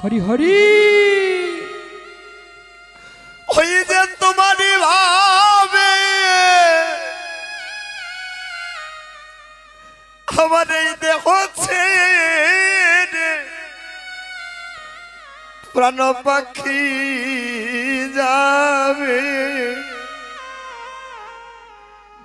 হরি হরি। ওই যে তোমারই ভাবে আমার এই দেহ প্রাণ পাখি যাবে।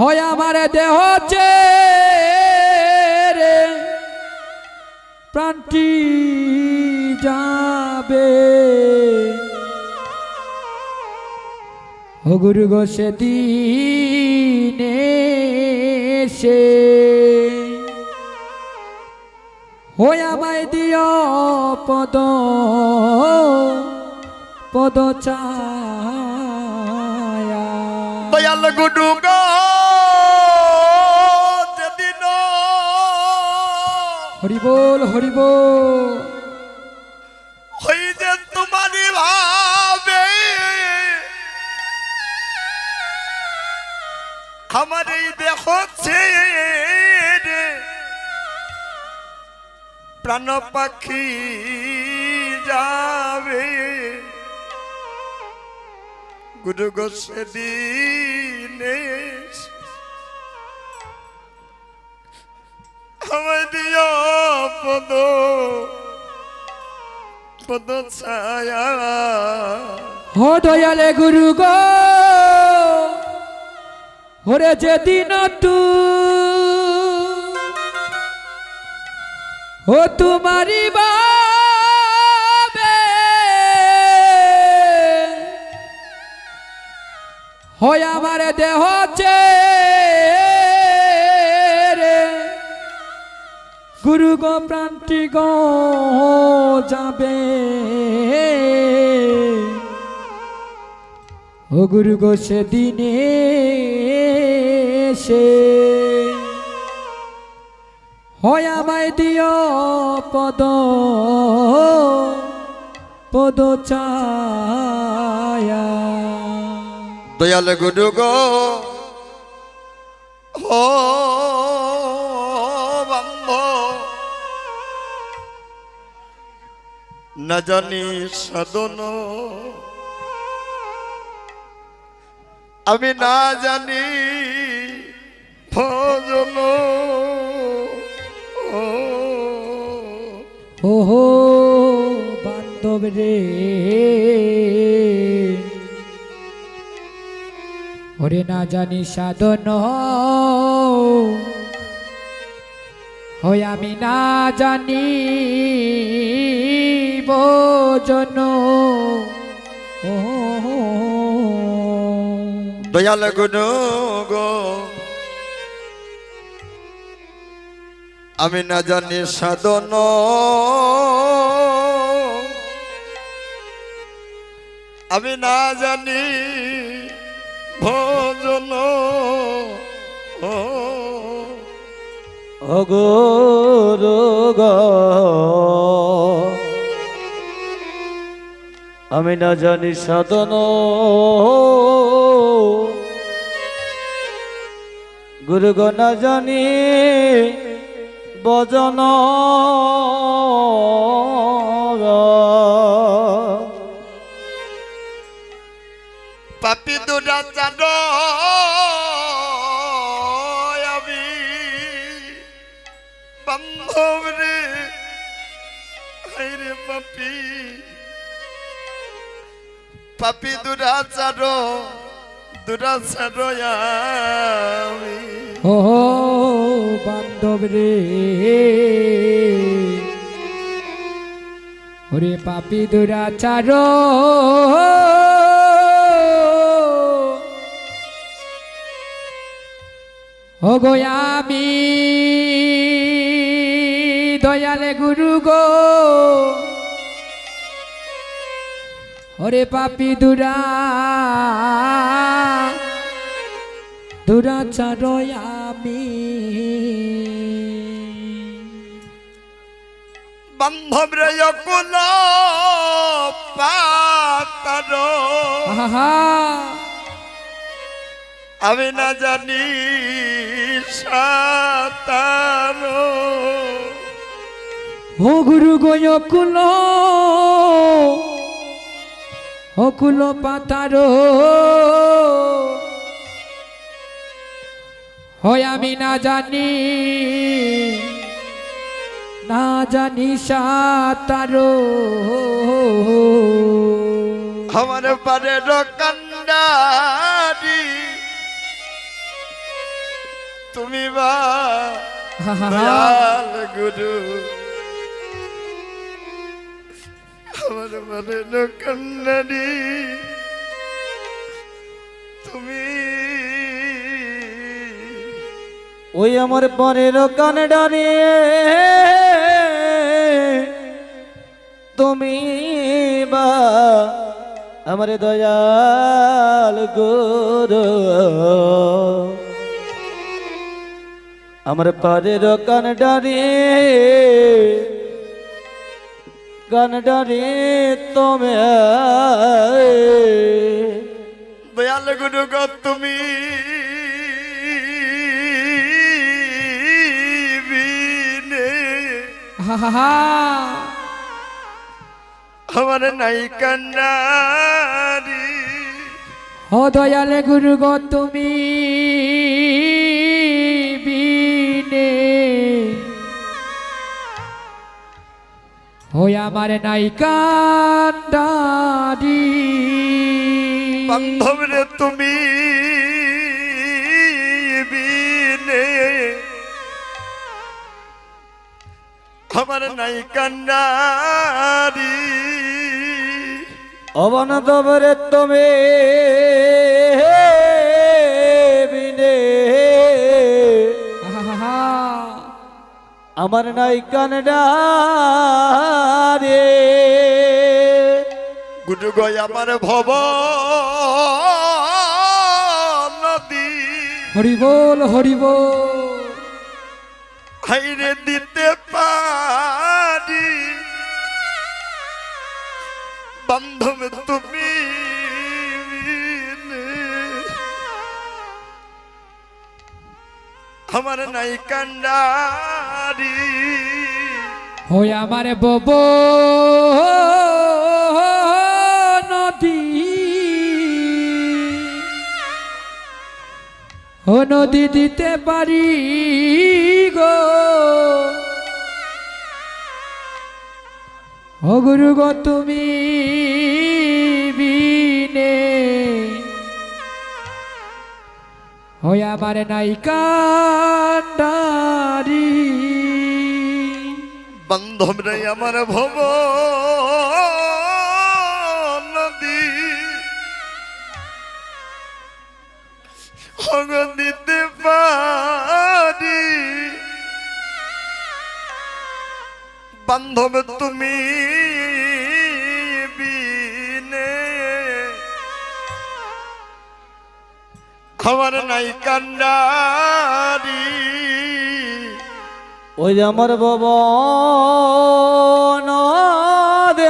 হয় আমার দেহ রে প্রাণটি যাবে। ও গুরু গো, সেদিনে সে হই আমায় দিও পদ পদ ছায়া। দয়াল গুডু হরি বল হরি ভাবে। আমার এই দেহ ছেড়ে। প্রাণ পাখি যাবে। গুরু গো সেদিনে পদ পদ ছায়া। হো দয়ালে গুরু গো, ওরে যেদিন তু, ও তোমারি বাবে। হয় আমার দেহ রে গুরু গো, প্রান্তি গো, যাবে। ও গুরু গো, সেদিনে সে হয় আমায় দিও পদ পদ ছায়া। দয়াল গুরু গো, ও না জানি সাধন। আমি না জানি ভজন। ওহো, বান্ধব রে। ওরে না জানি সাধন। হয় আমি না জানি ভোজন। ও দয়াল গুরু গো। আমি না জানি সাধন। আমি না জানি ভজন। ও অগোরগ আমি না জানি সাধন। গুরু না জানি বজন। পাপি দুটা চাঁদ আমি বান্ধব। পাপি। পাপি দুরা চাঁদ দুরা চাঁদ আমি। ও বান্ধব রে। ওরে পাপি দুরাচার ও গো দয়ালে গুরু গো। ওরে পাপি দুরা দুরাচার আমি। বান্ধব রে অকুল পাতার। আহা। আমি না জানি সাতার। ও গুরু গয় অকুল। অকুল পাতার। হয় আমি না জানি না জানি সাতার। আমার পারে কান্ডারি তুমি বা গুরু। আমার পারে কান্ডারি তুমি ওই আমার পরের কানে ডারিয়ে তুমি বা আমার দয়াল গুরু। আমার পরের কান ডারিয়ে কান ডারিয়ে তুমি দয়াল গুরু গো তুমি। আমার নাই কান্নারি। ও দয়ালে গুরু গো তুমি। ওই আমার নাই কান্ডারি বান্ধব রে তুমি বিনে আমার নাই কান্নারি অবনদবরে তুমি আমার নাই কানডা রে গুরু গয় আমার ভব নদী। হরি বল হরি বল। হাইরে দিতে পারি। বান্ধব তুমি। আমার নাই কান্ডারি ওই আমার বব নদী। ও নদী দিতে পারি গো। ও গুরু গো, তুমি বিনে। ওই আমার নাই কান্ডারি বান্ধব রে আমার ভব নদী। অঙ্গ দিতে পারি। বান্ধব তুমি আমার নাই কান্ডারি। ওই যে আমার বব দে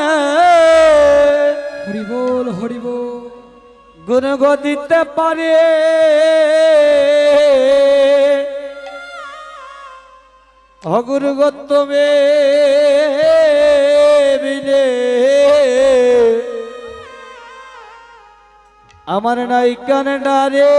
হরি বল হরি বল গুণ গো দিতে পারে। অগুরু গো বিনে। আমার নাই কানডা রে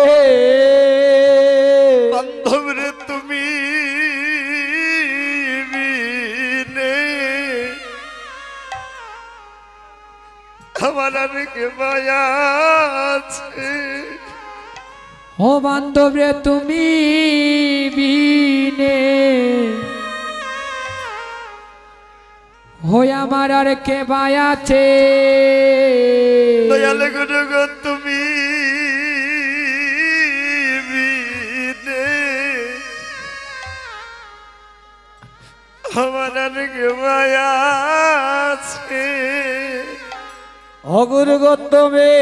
ও বান্ধব রে তুমি বিনে। হয়ে আমার আর কে বায়াছে দয়ালে তুমি আমার আর কে বায়াছে অগুরু গৌতমে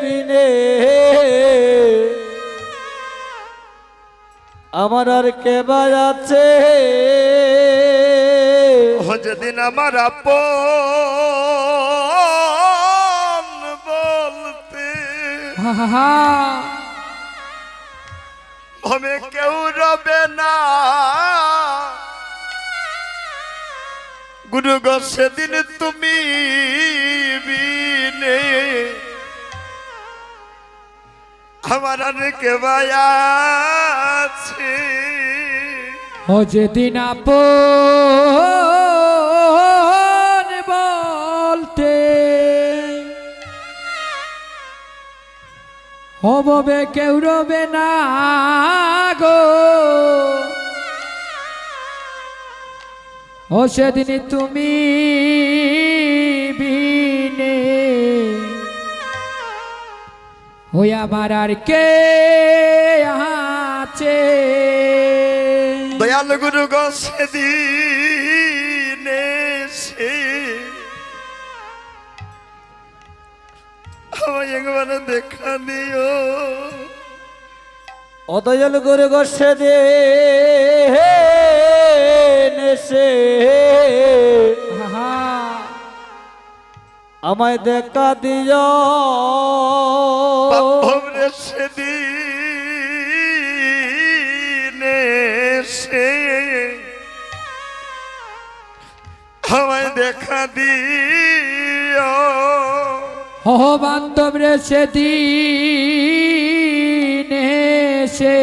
বিনে। আমার আর কে আছে? যেদিন আমার আপন বলতে। হা কেউ রবে না। গুরু গো, সেদিন তুমি বিনে। আমার আর কে আছে। ও যেদিন আপন বলতে হববে কেউ রবে না গো। ও সেদিন তুমি বিনে ওই আমার আর কে আছে? দয়াল গুরু গো সেদিন সে আমায় একবার দেখা দিও। অদয়াল গুরু গোসে দে আহা, আমায় দেখা দিও। সেদিন সে আমায় দেখা দিও। ও বান্ধব রে সেদিন সে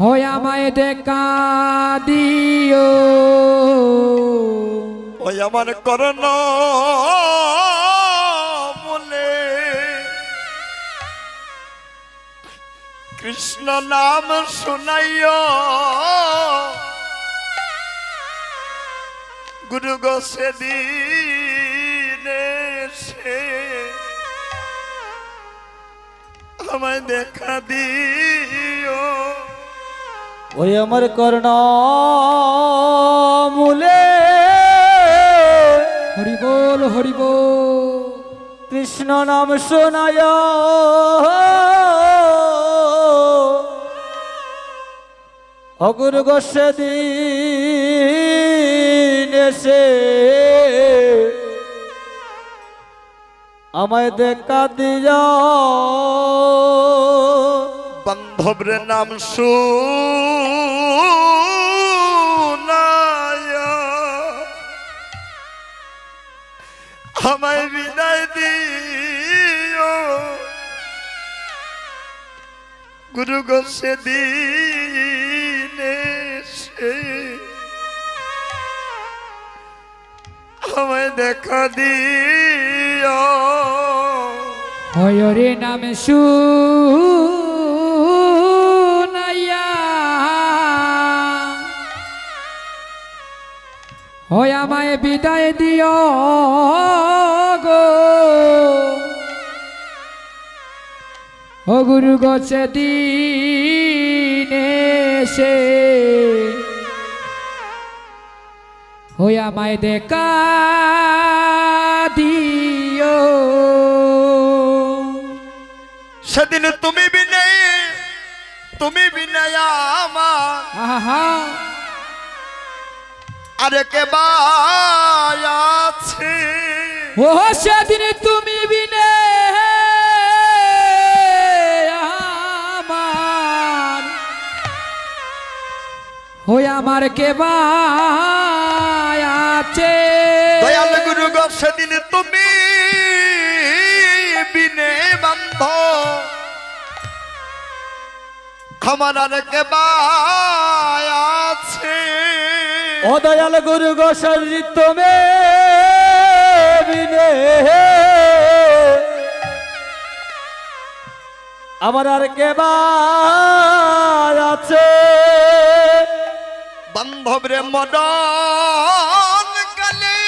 হয় আমায় দেখা দিও। ওই আমার করণ মূলে কৃষ্ণ নাম শুনাইও। গুরু গো সেদিন সে আমায় দেখা দিও। ওই আমার কর্ণ মূলে। হরি বল হরি কৃষ্ণ নাম শোনায়। অগুর গোসে দিন এসে আমায় দেখা দিয়া বান্ধবরে নাম শুনায়। আমায় বিদায় দিও। গুরু গো, সেদিন সে আমায় দেখা দিও। হয় রে নাম শুনাইয়া হয় আমায় বিদায় দিও গো। ও গুরু গছে দিনে সে হই আমায় দেখা দিও। সেদিন তুমি বিনে তুমি বিনয় আমার আহা। আরে কে আছে ও সেদিন তুমি বিনে আমার। হই আমার কে আছে দয়াল গুরু গো সেদিন তুমি বিনে বান্ধ আর কে আছে ও দয়াল গুরু গোসারি তুমি আমার আর কে আছে? বান্ধব রে মদন কালে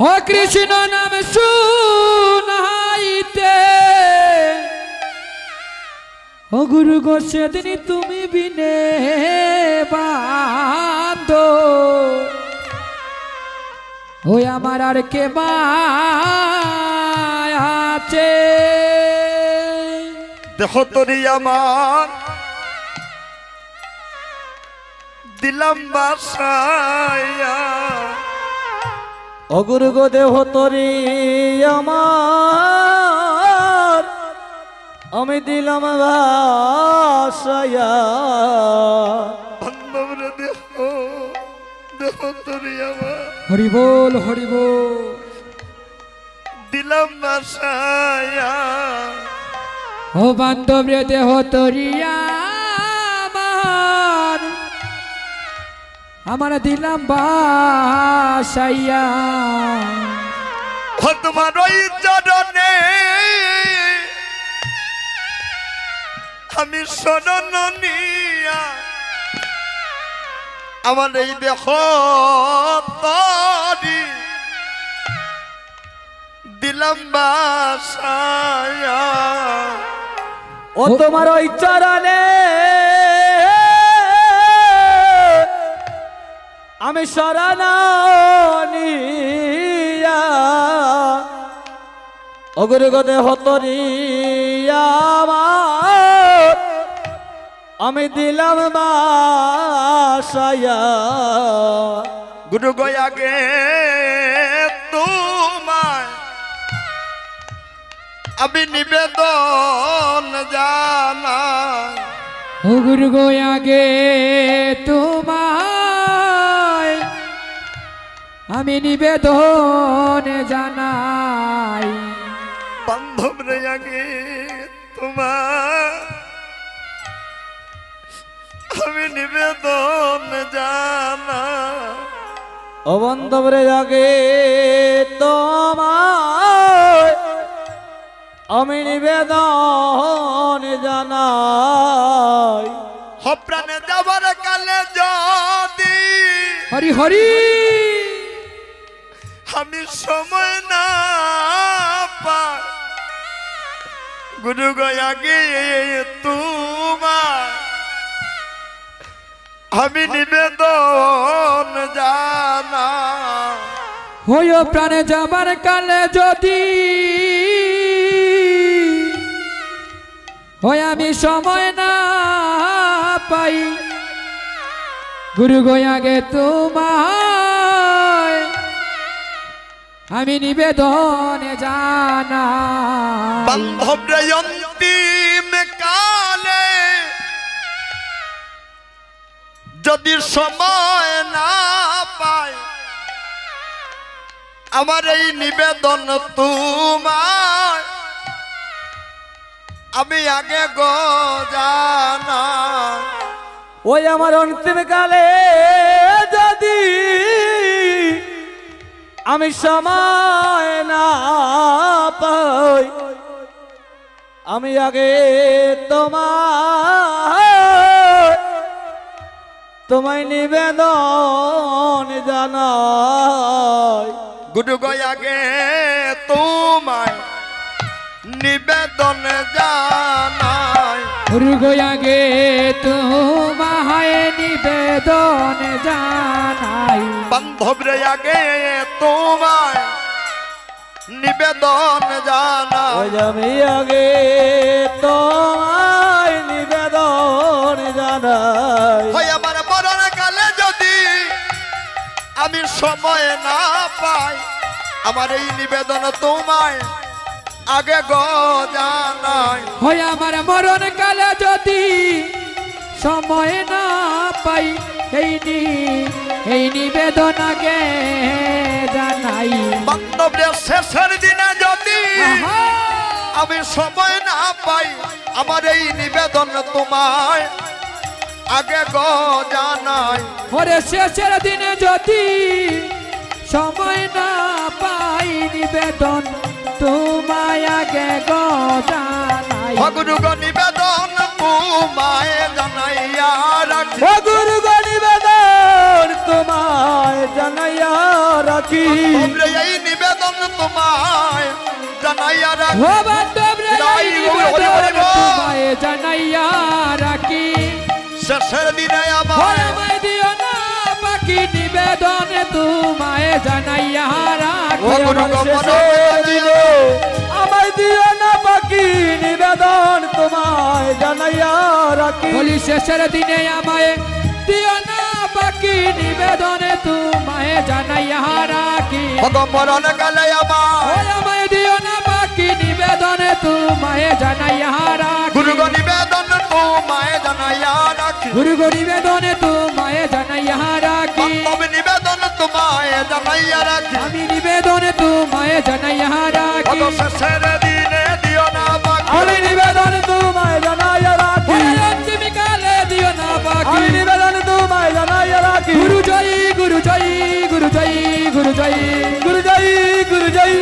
ও কৃষ্ণ নাম শুনাইতে ও গুরু গো সেদিন তুমি বিনে বান্ধ ওই আমার আর কে আছে? দেহ তরি আমার দিলাম বাসায়া। অগুরু গো দেহ তরি আমার। আমি দিলাম ভাসায়া বান্ধব রে দেহ দেহ তরি আমার। হরি বল হরি বল। দিলাম বাসায়া ও বান্ধব রে দেহ তরিয়া আমার। আমার দিলাম বাসাইয়া তোমার ওই চরণে আমি শরণ নিয়া আমার এই তরি দিলাম ও তোমার ওই চরণে। আমি শরণিয়া অগুরু গো দেহ তরি আমার আমি দিলাম বাসায়া। গুরু গয়াগে তোমায় আমি নিবেদন জানাই। ও গুরু গো আগে তোমায় আমি নিবেদন জানাই। বান্ধব রে আগে আমি নিবেদন জানাই ও বন্ধবরে জাগে তোমার আমি নিবেদন জানাই। হপ্রাণে যাবার কালে যদি হরি হরি। আমি সময় না পাই। গুরু গয়াগে তোমার আমি নিবেদন জানা। হইও প্রাণে যাবার কালে যদি হয় আমি সময় না পাই। গুরু গয়াগে তোমায় আমি নিবেদন জানা বান্ধব যদি সময় না পায় আমার এই নিবেদন তোমার আমি আগে গো জানা ওই আমার অন্তিম কালে যদি আমি সময় না পাই, আমি আগে তোমার তোমায় নিবেদন জানাই। গুরু গয়াগে তোমায় নিবেদন জানাই। গুরু গয়াগে তোমায় নিবেদন জানাই। বান্ধব রে আগে তোমায় নিবেদন জানাই। আমি আগে তোমায় নিবেদন জানাই। আমি সময় না পাই। আমার এই নিবেদন তোমায় আগে গো জানাই। হয় আমার মরণ কালে যদি সময় না পাই এই নি এই নিবেদন আগে জানাই। বান্ধব শেষের দিনে যদি আমি সময় না পাই আমার এই নিবেদন তোমায় আগে গো জানাই। ওরে শেষের দিনে যদি সময় না পাই নিবেদন তোমায় আগে গো জানাই। ভগুরু গো নিবেদন তোমায় জানাইয়া রাখি। গুরু গো নিবেদন তোমায় জানাইয়া রাখি। এই নিবেদন তোমায় জানাইয়া রাখি। তোমায় জানাইয়া রাখি। শেষের দিনে আমার। আমায় দিও না বাকি নিবেদন তোমায় জানাইয়া আমায় দিও না বাকি নিবেদন তোমায় জানাইয়া রাখি বলি শেষের দিনে আমায় দিও না বাকি নিবেদনে তোমায় জানাইয়া রাখি ভগমরণ কালে আমায় দিও না বাকি নিবেদনে তোমায় জানাইয়া রাখি গুরু নিবেদন তোমায় জানাইয়া রাখি। গুরু গো নিবেদনে তোমায় জানাইয়া রাখি। আমি নিবেদন তোমায় জানাইয়া রাখি। আমি নিবেদনে তোমায় জানাইয়া রাখি। শেষের দিনে দিও না বাকি। আমি নিবেদন তোমায় জানাইয়া রাখি। অন্তিমকালে দিও না বাকি। আমি নিবেদন তোমায় জানাইয়া রাখি। গুরু জয় গুরু জয় গুরু জয় গুরু জয়।